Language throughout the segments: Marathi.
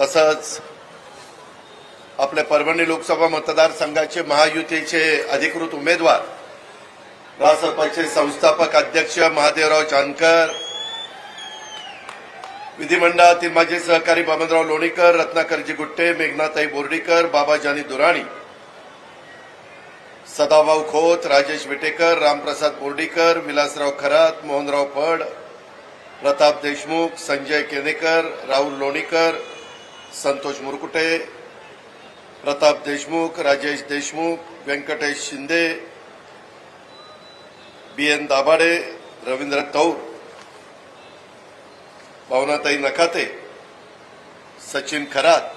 तसंच आपल्या परभणी लोकसभा मतदारसंघाचे महायुतीचे अधिकृत उमेदवार रासपाचे संस्थापक अध्यक्ष महादेवराव जानकर विधिमंडळातील माझे सहकारी बाबनराव लोणीकर रत्नाकरजी गुट्टे मेघनाताई बोर्डीकर बाबाजानी दुराणी सदाभाऊ खोत राजेश विटेकर रामप्रसाद बोर्डीकर विलासराव खरात मोहनराव फड प्रताप देशमुख संजय केनेकर राहुल लोणीकर संतोष मुरकुटे प्रताप देशमुख राजेश देशमुख व्यंकटेश शिंदे बी एन दाभाडे रवींद्र कौर भावनाताई नकाते सचिन खरात.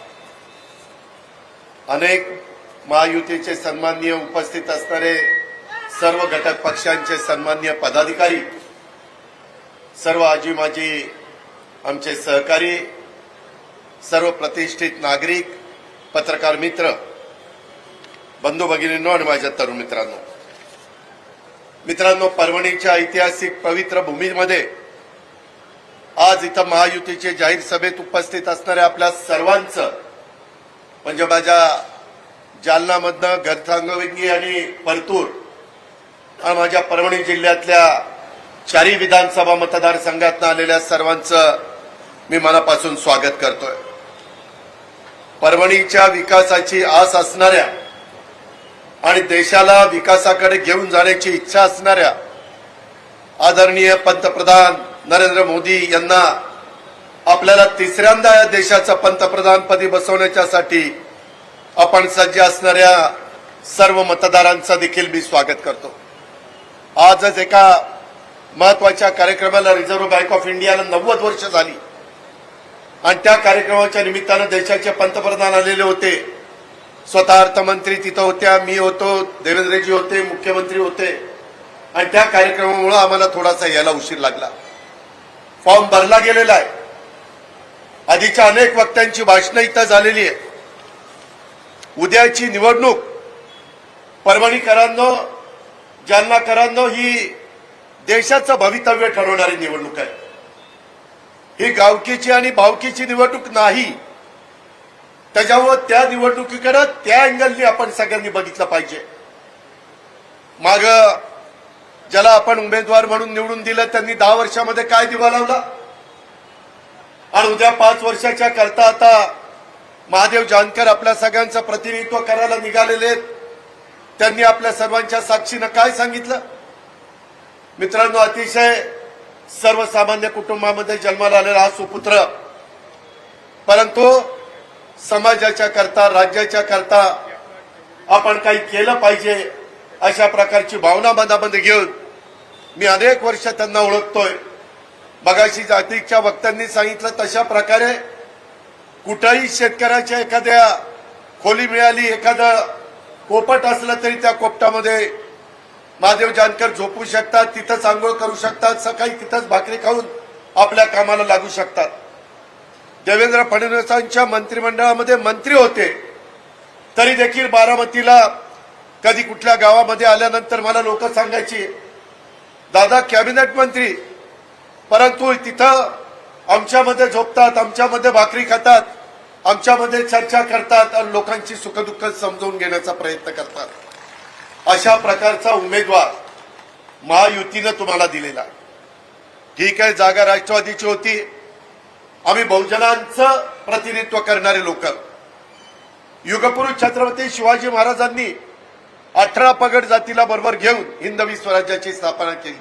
अनेक महायुतीचे सन्माननीय उपस्थित असणारे सर्व घटक पक्षांचे सन्माननीय पदाधिकारी सर्व आजी माजी आमचे सहकारी सर्व प्रतिष्ठित नागरिक पत्रकार मित्र बंधू भगिनींनो आणि माझ्या तरुण मित्रांनो. मित्रांनो परभणीच्या ऐतिहासिक पवित्र भूमीमध्ये आज इथं महायुतीचे जाहीर सभेत उपस्थित असणाऱ्या आपल्या सर्वांचं म्हणजे माझ्या जालनामधनं गर्थांगविंगी आणि परतूर आणि माझ्या परभणी जिल्ह्यातल्या चारी विधानसभा मतदारसंघातनं आलेल्या सर्वांचं मी मनापासून स्वागत करतोय. परभणीच्या विकासाची आस असणाऱ्या आणि देशाला विकासाकडे घेऊन जाण्याची इच्छा असणाऱ्या आदरणीय पंतप्रधान नरेंद्र मोदी यांना आपल्याला तिसऱ्यांदा या देशाचं पंतप्रधानपदी बसवण्याच्यासाठी आपण सज्ज असणाऱ्या सर्व मतदारांचं देखील मी स्वागत करतो. आजच एका महत्त्वाच्या कार्यक्रमाला रिझर्व्ह बँक ऑफ इंडियाला नव्वद वर्ष झाली. आणि त्या कार्यक्रमाच्या निमित्तानं देशाचे पंतप्रधान आलेले होते. स्वतः अर्थमंत्री तिथं होत्या मी होतो देवेंद्रजी होते मुख्यमंत्री होते. आणि त्या कार्यक्रमामुळे आम्हाला थोडासा यायला उशीर लागला. फॉर्म भरला गेलेला आहे. आधीच्या अनेक वक्त्यांची भाषणं इथं झालेली आहे उद्याची निवडणूक परभणीकरांनो जालनाकरांनो ही देशाचं भवितव्य ठरवणारी निवडणूक आहे. ही गावकीची आणि भावकीची निवडणूक नाही. त्याच्यामुळे त्या निवडणुकीकडे त्या अँगलनी आपण सगळ्यांनी बघितलं पाहिजे. माग ज्याला आपण उमेदवार म्हणून निवडून दिलं त्यांनी दहा वर्षामध्ये काय दिवा लावला? आणि उद्या पाच वर्षाच्या करता आता महादेव जानकर आपल्या सगळ्यांचं प्रतिनिधित्व करायला निघालेले आहेत. त्यांनी आपल्या सर्वांच्या साक्षीनं काय सांगितलं? मित्रांनो अतिशय सर्वसामान्य कुटुंबामध्ये जन्माला आलेला हा सुपुत्र. परंतु समाजाच्या करता राज्याच्या करता आपण काही केलं पाहिजे अशा प्रकारची भावना मनामध्ये घेऊन मी अनेक वर्ष त्यांना ओळखतोय. मगाशी जातीच्या वक्त्यांनी सांगितलं तशा प्रकारे कुठंही शेतकऱ्याच्या एखाद्या खोली मिळाली एखादं कोपट असलं तरी त्या कोपटामध्ये महादेव जानकर झोपू शकतात तिथंच आंघोळ करू शकतात सकाळी तिथंच भाकरी खाऊन आपल्या कामाला लागू शकतात. देवेंद्र फडणवीसांच्या मंत्रिमंडळामध्ये मंत्री होते तरी देखील बारामतीला कधी कुठल्या गावामध्ये आल्यानंतर मला लोक सांगायची दादा कॅबिनेट मंत्री परंतु तिथं आमच्यामध्ये झोपतात आमच्यामध्ये भाकरी खातात आमच्यामध्ये चर्चा करतात आणि लोकांची सुखदुःख समजून घेण्याचा प्रयत्न करतात. अशा प्रकारचा उमेदवार महायुतीनं तुम्हाला दिलेला ठीक आहे जागा राष्ट्रवादीची होती. आम्ही बहुजनांचं प्रतिनिधित्व करणारे लोक. युगपुरुष छत्रपती शिवाजी महाराजांनी अठरा पगड जातीला बरोबर घेऊन हिंदवी स्वराज्याची स्थापना केली.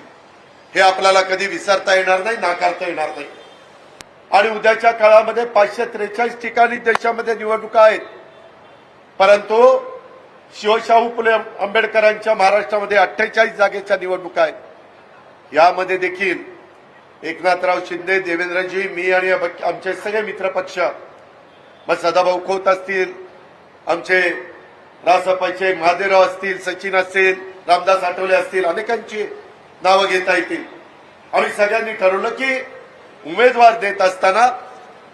हे आपल्याला कधी विसरता येणार नाही नाकारता येणार नाही. आणि उद्याच्या काळामध्ये पाचशे त्रेचाळीस ठिकाणी देशामध्ये निवडणुका आहेत. परंतु शिवशाहू फुले आंबेडकरांच्या महाराष्ट्रामध्ये अठ्ठेचाळीस जागेच्या निवडणुका आहेत. यामध्ये देखील एकनाथराव शिंदे देवेंद्रजी मी आणि आमचे सगळे मित्रपक्ष मग सदाभाऊ खोत असतील आमचे रासपाचे महादेवराव असतील सचिन असतील रामदास आठवले असतील अनेकांची नावं घेता येतील. आम्ही सगळ्यांनी ठरवलं की उमेदवार देत असताना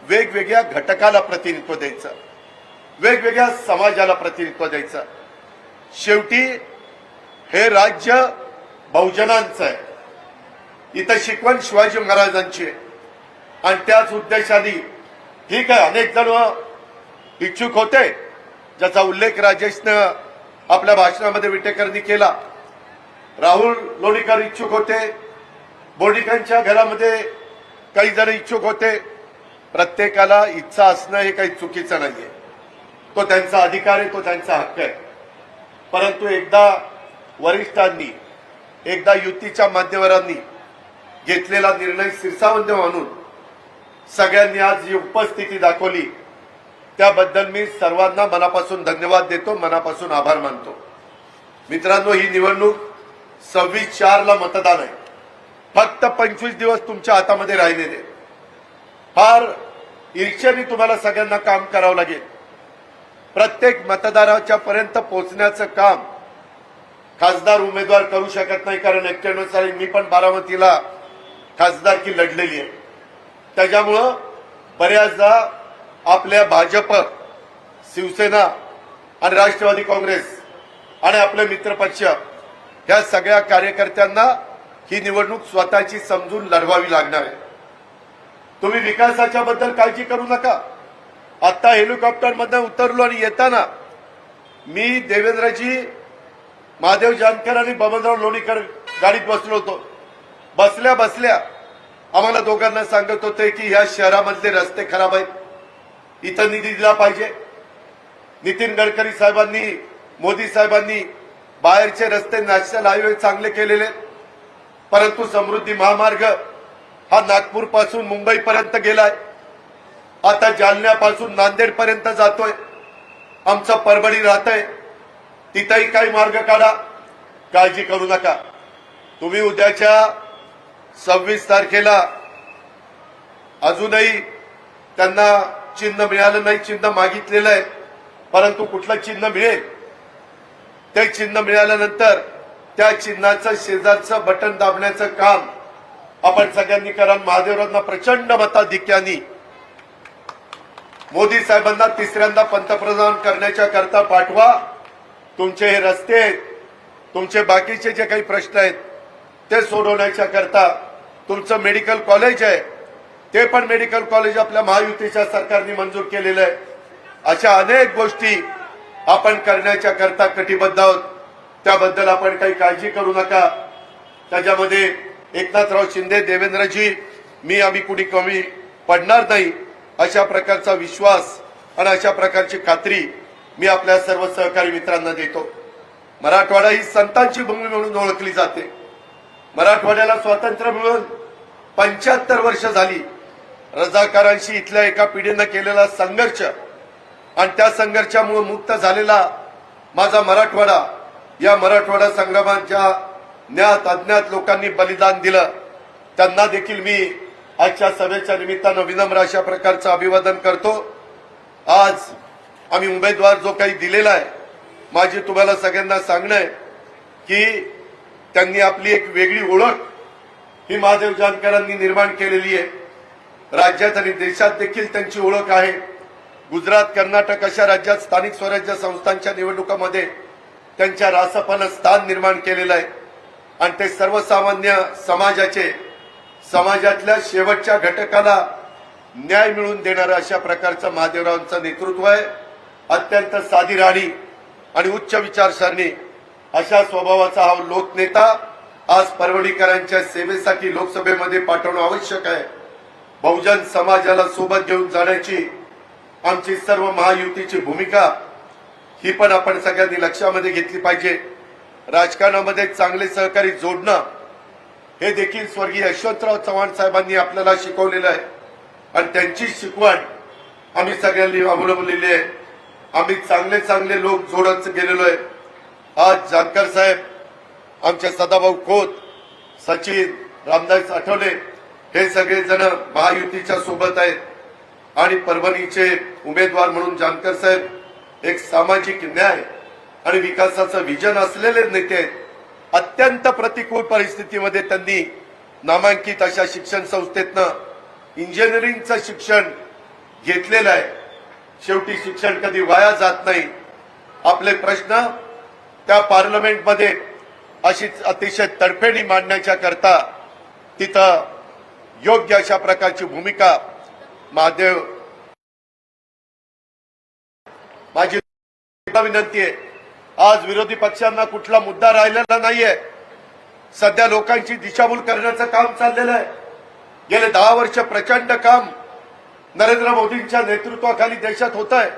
वेगवेगळ्या घटकाला प्रतिनिधित्व द्यायचं. वेगवेगळ्या समाजाला प्रतिनिधित्व द्यायचं. शेवटी हे राज्य बहुजनांचं आहे. इथं शिकवण शिवाजी महाराजांची आणि त्याच उद्देशाने ठीक आहे अनेक जण इच्छुक होते ज्याचा उल्लेख राजेशनं आपल्या भाषणामध्ये विटेकरनी केला. राहुल लोणीकर इच्छुक होते बोर्डिकांच्या घरामध्ये काही जण इच्छुक होते. प्रत्येकाला इच्छा असणं हे काही चुकीचं नाहीये. तो त्यांचा अधिकार आहे तो त्यांचा हक्क आहे. परंतु एकदा वरिष्ठांनी एकदा युतीच्या मान्यवरांनी घेतलेला निर्णय शिरसावंत मानून सगळ्यांनी आज जी उपस्थिती दाखवली त्याबद्दल मी सर्वांना मनापासून धन्यवाद देतो मनापासून आभार मानतो. मित्रांनो ही निवडणूक सव्वीस चारला मतदान आहे. फक्त पंचवीस दिवस तुमच्या हातामध्ये राहिलेले फार ईर्षेने तुम्हाला सगळ्यांना काम करावं लागेल. प्रत्येक मतदाराच्या पर्यंत पोहोचण्याचं काम खासदार उमेदवार करू शकत नाही कारण एक्क्याण्णव साली मी पण बारामतीला खासदारकी लढलेली आहे. त्याच्यामुळं बऱ्याचदा आपल्या भाजप शिवसेना आणि राष्ट्रवादी काँग्रेस आणि आपले मित्रपक्ष ह्या सगळ्या कार्यकर्त्यांना ही निवडणूक स्वतःची समजून लढवावी लागणार आहे. तुम्ही विकासाच्या बद्दल काळजी करू नका. आत्ता हेलिकॉप्टरमधनं उतरलो आणि येताना मी देवेंद्रजी महादेव जानकर आणि बबनराव लोणीकर गाडीत बसलो होतो. बसल्या बसल्या आम्हाला दोघांना सांगत होते की ह्या शहरामधले रस्ते खराब आहेत. इथं निधी दिला पाहिजे. नितीन गडकरी साहेबांनी मोदी साहेबांनी बाहेरचे रस्ते नॅशनल हायवे चांगले केलेले आहेत. परंतु समृद्धी महामार्ग हा नागपूरपासून मुंबईपर्यंत गेलाय. आता जालन्यापासून नांदेडपर्यंत जातोय. आमचं परभणी राहतंय. तिथंही काही मार्ग काढा. काळजी करू नका. तुम्ही उद्याच्या सव्वीस तारखेला अजूनही त्यांना चिन्ह मिळालं नाही चिन्ह मागितलेलं आहे. परंतु कुठलं चिन्ह मिळेल? ते चिन्ह मिळाल्यानंतर त्या चिन्हाचं शेजारचं बटन दाबण्याचं काम आपण सगळ्यांनी करा. महादेवरांना प्रचंड मताधिक्यानी मोदी साहेबांना तिसऱ्यांदा पंतप्रधान करण्याच्या करता पाठवा. तुमचे हे रस्ते आहेत. तुमचे बाकीचे जे काही प्रश्न आहेत ते सोडवण्याच्या करता तुमचं मेडिकल कॉलेज आहे. ते पण मेडिकल कॉलेज आपल्या महायुतीच्या सरकारने मंजूर केलेलं आहे. अशा अनेक गोष्टी आपण करण्याच्या करता कटिबद्ध आहोत. त्याबद्दल आपण काही काळजी करू नका. त्याच्यामध्ये एकनाथराव शिंदे देवेंद्रजी मी आम्ही कुणी कमी पडणार नाही. अशा प्रकारचा विश्वास आणि अशा प्रकारची खात्री मी आपल्या सर्व सहकारी मित्रांना देतो. मराठवाडा ही संतांची भूमी म्हणून ओळखली जाते. मराठवाड्याला स्वातंत्र्य मिळून पंच्याहत्तर वर्ष झाली रजाकारांशी इथल्या एका पिढीनं केलेला संघर्ष आणि त्या संघर्षामुळे मुक्त झालेला माझा मराठवाडा या मराठवाडा संग्रामात ज्या ज्ञात अज्ञात लोकांनी बलिदान दिलं. त्यांना देखील मी आजच्या सभेच्या निमित्तानं विनम्र अशा प्रकारचं अभिवादन करतो. आज आम्ही उमेदवार जो काही दिलेला आहे माझी तुम्हाला सगळ्यांना सांगणं आहे की त्यांनी आपली एक वेगळी ओळख ही महादेव जानकरांनी निर्माण केलेली आहे. राज्यात आणि देशात देखील त्यांची ओळख आहे. गुजरात कर्नाटक अशा राज्यात स्थानिक स्वराज्य संस्थांच्या निवडणुकामध्ये त्यांच्या रासपानं स्थान निर्माण केलेलं आहे. आणि ते सर्वसामान्य समाजाचे समाजातल्या शेवटच्या घटकाला न्याय मिळवून देणारं अशा प्रकारचं महादेवरावांचं नेतृत्व आहे. अत्यंत साधी राणी आणि उच्च विचारसरणी अशा स्वभावाचा हा लोकनेता आज परवडीकरांच्या सेवेसाठी लोकसभेमध्ये पाठवणं आवश्यक आहे. बहुजन समाजाला सोबत घेऊन जाण्याची आमची सर्व महायुतीची भूमिका ही पण आपण सगळ्यांनी लक्षामध्ये घेतली पाहिजे. राजकारणामध्ये चांगले सहकारी जोडणं हे देखील स्वर्गीय यशवंतराव चव्हाण साहेबांनी आपल्याला शिकवलेलं आहे. आणि त्यांची शिकवण आम्ही सगळ्यांनी अवलंबलेली आहे. आम्ही चांगले चांगले लोक जोडत गेलेलो आहे. आज जानकर साहेब आमचे सदाभाऊ खोत सचिन रामदास आठवले हे सगळेजण महायुतीच्या सोबत आहेत. आणि परभणीचे उमेदवार म्हणून जानकर साहेब एक सामाजिक न्याय आणि विकासाचं विजन असलेले नेते आहेत. अत्यंत प्रतिकूल परिस्थितीमध्ये त्यांनी नामांकित अशा शिक्षण संस्थेतनं इंजिनिअरिंगचं शिक्षण घेतलेलं आहे. शेवटी शिक्षण कधी वाया जात नाही. आपले प्रश्न त्या पार्लमेंटमध्ये अशीच अतिशय तडफेडी मांडण्याच्या करता तिथं योग्य अशा प्रकारची भूमिका महादेव माझी विनंती आहे आज विरोधी पक्षांना कुठला मुद्दा राहिलेला नाहीये. सध्या लोकांची दिशाभूल करण्याचं काम चाललेलं आहे. गेले दहा वर्ष प्रचंड काम नरेंद्र मोदींच्या नेतृत्वाखाली देशात होत आहे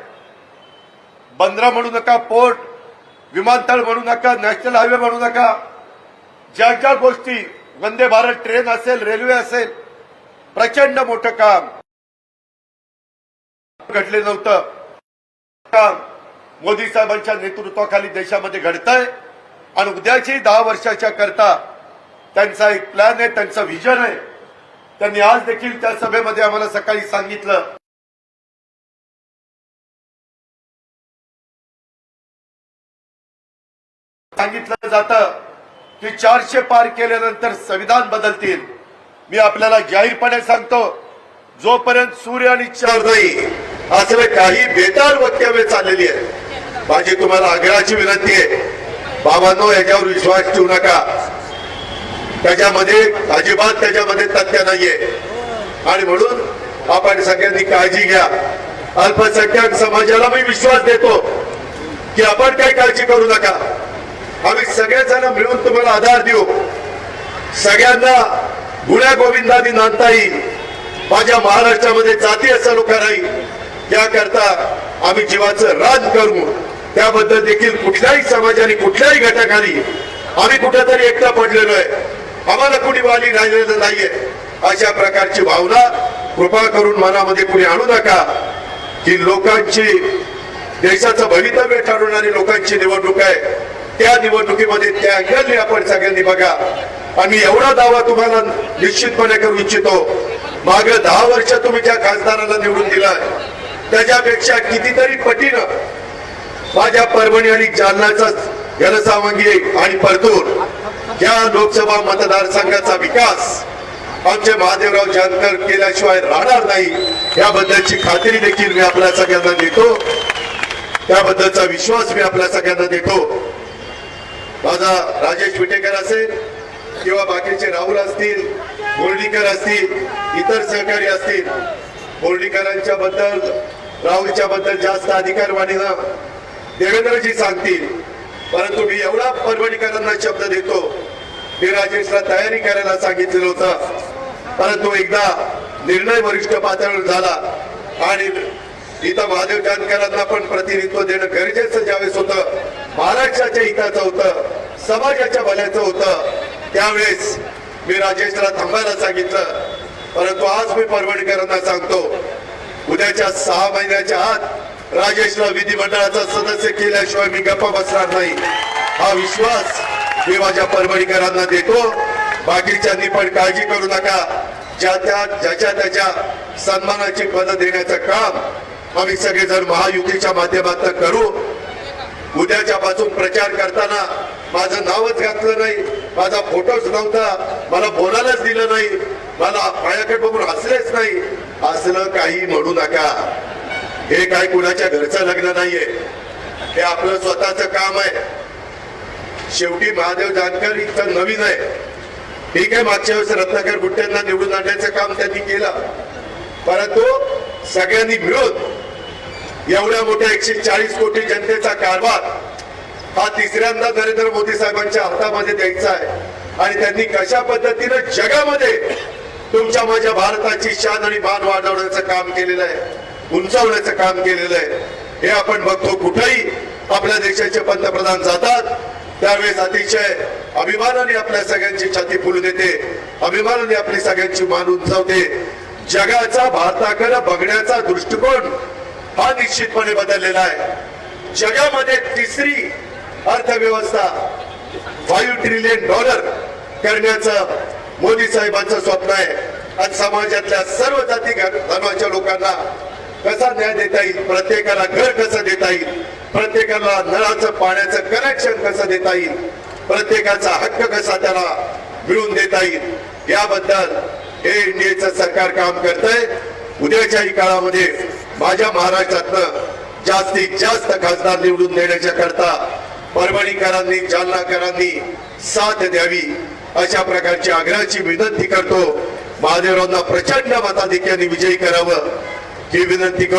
बंदरा म्हणू नका पोर्ट विमानतळ म्हणू नका नॅशनल हायवे म्हणू नका. ज्या ज्या गोष्टी वंदे भारत ट्रेन असेल रेल्वे असेल प्रचंड मोठं काम. घडले नव्हतं. काम. मोदी साहेबांच्या नेतृत्वाखाली देशामध्ये घडतंय. आणि उद्याची दहा वर्षाच्या करता त्यांचा एक प्लॅन आहे त्यांचं विजन आहे. त्यांनी आज देखील त्या सभेमध्ये आम्हाला सकाळी सांगितलं. सांगितलं जातं की चारशे पार केल्यानंतर संविधान बदलतील. मी आपल्याला जाहीरपणे सांगतो जोपर्यंत सूर्य आणि चार नाही असं काही बेताल वक्तव्य चाललेली आहे माझी तुम्हाला आग्रहाची विनंती आहे. बाबांनो याच्यावर विश्वास ठेवू नका. त्याच्यामध्ये अजिबात त्याच्यामध्ये तथ्य नाहीये. आणि म्हणून आपण सगळ्यांनी काळजी घ्या. अल्पसंख्याक समाजाला मी विश्वास देतो की आपण काही काळजी करू नका. आम्ही सगळेजण मिळून तुम्हाला आधार देऊ. सगळ्यांना गुण्या गोविंदानी नांदता येईल. माझ्या महाराष्ट्रामध्ये जाती असं लोक राहील. याकरता आम्ही जीवाचं राज करू. त्याबद्दल देखील कुठल्याही समाजाने कुठल्याही घटकाने आम्ही कुठेतरी एकटा पडलेलो आहे. आम्हाला कुणी वाली राहिलेलं नाहीये. अशा प्रकारची भावना कृपा करून मनामध्ये कुणी आणू नका. की लोकांची देशाचं भवितव्य ठरवणारी लोकांची निवडणूक आहे. त्या निवडणुकीमध्ये त्या गेली आपण सगळ्यांनी बघा. आम्ही एवढा दावा तुम्हाला निश्चितपणे करू इच्छितो. माग दहा वर्ष तुम्ही ज्या खासदाराला निवडून दिलाय त्याच्यापेक्षा कितीतरी पटीनं माझ्या परभणी आणि जालनाचा घनसावंगी आणि परतूर या लोकसभा मतदारसंघाचा विकास आमचे महादेवराव जानकर केल्याशिवाय राहणार नाही याबद्दलची खात्री देखील मी आपल्या सगळ्यांना देतो. त्याबद्दलचा विश्वास मी आपल्या सगळ्यांना देतो. माझा राजेश विटेकर असेल किंवा बाकीचे राहुल असतील बोर्डीकर असतील इतर सहकारी असतील बोर्डीकरांच्या बद्दल राहुलच्या बद्दल जास्त अधिकार वाणीनं देवेंद्रजी सांगतील. परंतु मी एवढा परभणीकरांना शब्द देतो. मी राजेशला तयारी करायला सांगितलेलं होतं. परंतु एकदा निर्णय वरिष्ठ पातळीवर झाला. आणि इथं महादेव जानकरांना पण प्रतिनिधित्व देणं गरजेचं ज्यावेळेस होतं महाराष्ट्राच्या हिताचं होतं समाजाच्या भल्याचं होतं त्यावेळेस मी राजेशला थांबायला सांगितलं. परंतु आज मी परभणीकरांना सांगतो उद्याच्या सहा महिन्याच्या आत राजेशला विधिमंडळाचा सदस्य केल्याशिवाय मी गप्पा बसणार नाही. हा विश्वास मी माझ्या परभणीकरांना देतो. बाकीच्यांनी पण काळजी करू नका. ज्या त्या ज्याच्या त्याच्या सन्मानाची पद देण्याचं काम आम्ही सगळेजण महायुतीच्या माध्यमातून करू. उद्याच्या पासून प्रचार करताना माझं नावच घातलं नाही. माझा फोटोच नव्हता. मला बोलायलाच दिलं नाही. मला पायाकडे बघून हसलेच नाही. असलं काही म्हणू नका. हे काय कुणाच्या घरचं लग्न नाहीये? हे आपलं स्वतःच काम आहे. शेवटी महादेव जानकर इतकं नवीन आहे. ठीक आहे मागच्या वेळेस रत्नाकर गुट्ट्यांना निवडून आणण्याचं काम त्यांनी केलं. परंतु सगळ्यांनी मिळून एवढ्या मोठ्या एकशे चाळीस कोटी जनतेचा कारभार हा तिसऱ्यांदा नरेंद्र मोदी साहेबांच्या हातामध्ये द्यायचा आहे. आणि त्यांनी कशा पद्धतीनं जगामध्ये तुमच्या माझ्या भारताची शान आणि मान वाढवण्याचं काम केलेलं आहे? उंचावण्याचं काम केलेलं आहे. हे आपण बघतो कुठेही आपल्या देशाचे पंतप्रधान जातात त्यावेळेस अतिशय अभिमानाने आपल्या सगळ्यांची छाती फुलून येते अभिमानाने आपली सगळ्यांची मान उंचावते. जगाचा भारताकडे बघण्याचा दृष्टिकोन हा निश्चितपणे बदललेला आहे. जगामध्ये तिसरी अर्थव्यवस्था फाईव्ह ट्रिलियन डॉलर करण्याचं मोदी साहेबांचं स्वप्न आहे. आज समाजातल्या सर्व जाती धर्माच्या लोकांना कसा न्याय देता येईल? प्रत्येकाला घर कसं देता येईल? प्रत्येकाला नळाचं पाण्याचं कनेक्शन कसं देता येईल? प्रत्येकाचा हक्क कसा त्याला मिळवून देता येईल? याबद्दल हे इंडियाचं सरकार काम करतंय. उद्याच्याही काळामध्ये माझ्या महाराष्ट्रातनं जास्तीत जास्त खासदार निवडून देण्याच्या करता परभणीकरांनी जालनाकरांनी साथ द्यावी अशा प्रकारची आग्रहाची विनंती करतो. महादेवरावांना प्रचंड मताधिक्याने विजयी करावं. ही विनंती करू